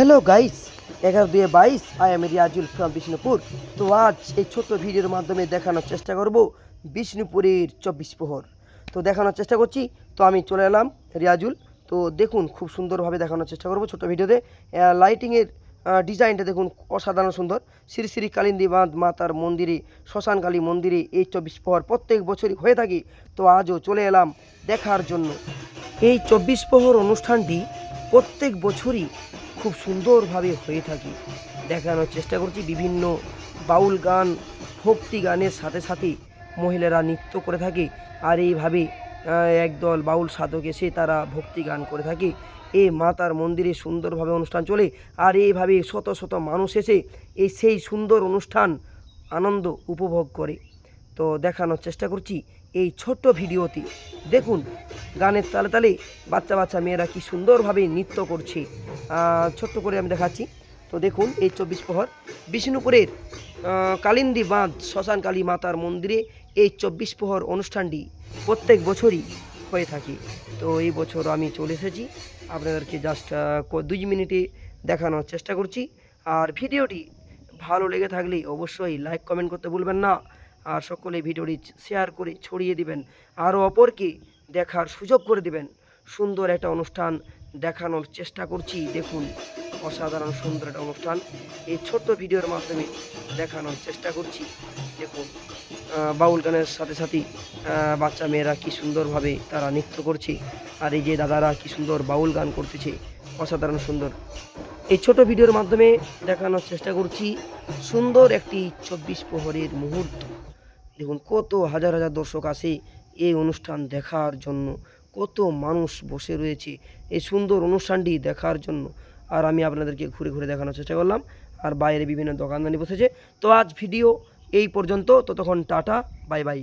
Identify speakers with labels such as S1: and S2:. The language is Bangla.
S1: হ্যালো গাইস এগারো দুয়ে বাইশ I am Riazul from Bishnupur তো আজ এই ছোট্ট ভিডিওর মাধ্যমে দেখানোর চেষ্টা করব বিষ্ণুপুরের চব্বিশ প্রহর। তো দেখানোর চেষ্টা করছি। তো আমি চলে এলাম রিয়াজুল তো দেখুন, খুব সুন্দরভাবে দেখানোর চেষ্টা করব ছোট ভিডিওতে। লাইটিংয়ের ডিজাইনটা দেখুন, অসাধারণ সুন্দর। শ্রী শ্রী কালিন্দী বাঁধ মাতার মন্দিরে, শ্মশানকালী মন্দিরে এই চব্বিশ প্রহর প্রত্যেক বছরই হয়ে থাকে। তো আজও চলে এলাম দেখার জন্য। এই চব্বিশ প্রহর অনুষ্ঠানটি প্রত্যেক বছরই খুব সুন্দরভাবে হয়ে থাকে। দেখানোর চেষ্টা করছি বিভিন্ন বাউল গান, ভক্তি গানের সাথে সাথে মহিলারা নৃত্য করে থাকে। আর এইভাবে একদল বাউল সাধক এসে তারা ভক্তি গান করে থাকে। এই মাতার মন্দিরে সুন্দরভাবে অনুষ্ঠান চলে। আর এইভাবে শত শত মানুষ এসে এই সেই সুন্দর অনুষ্ঠান আনন্দ উপভোগ করে। তো দেখানোর চেষ্টা করছি এই ছোট্ট ভিডিওতে দেখুন, গানের তালে তালে বাচ্চা বাচ্চা মেয়েরা কি সুন্দরভাবে নৃত্য করছে। ছোট্ট করে আমি দেখাচ্ছি। তো দেখুন, এই চব্বিশ প্রহর বিষ্ণুপুরের কালিন্দী বাঁধ, শ্মশান কালী মাতার মন্দিরে এই চব্বিশ প্রহর অনুষ্ঠানটি প্রত্যেক বছরই হয়ে থাকে। তো এই বছর আমি চলে এসেছি। আপনাদেরকে জাস্ট দুই মিনিটে দেখানোর চেষ্টা করছি। আর ভিডিওটি ভালো লেগে থাকলে অবশ্যই লাইক কমেন্ট করতে ভুলবেন না। আর সকলে ভিডিওটি শেয়ার করে ছড়িয়ে দিবেন। আরও অপরকে দেখার সুযোগ করে দিবেন। সুন্দর একটা অনুষ্ঠান দেখানোর চেষ্টা করছি। দেখুন, অসাধারণ সুন্দর একটা অনুষ্ঠান। এই ছোট্ট ভিডিওর মাধ্যমে দেখানোর চেষ্টা করছি। দেখুন বাউল গানের সাথে সাথে বাচ্চা মেয়েরা কি সুন্দরভাবে তারা নৃত্য করছে। আর এই যে দাদারা কি সুন্দর বাউল গান করতেছে, অসাধারণ সুন্দর। এই ছোট ভিডিওর মাধ্যমে দেখানোর চেষ্টা করছি। সুন্দর একটি চব্বিশ প্রহরের মুহূর্ত। দেখুন, কত হাজার হাজার দর্শক আসে এই অনুষ্ঠান দেখার জন্য। কত মানুষ বসে রয়েছে এই সুন্দর অনুষ্ঠানটি দেখার জন্য। আর আমি আপনাদেরকে ঘুরে ঘুরে দেখানোর চেষ্টা করলাম। আর বাইরে বিভিন্ন দোকানদানি বসেছে। তো আজ ভিডিও এই পর্যন্ত। ততক্ষণ টাটা, বাই বাই।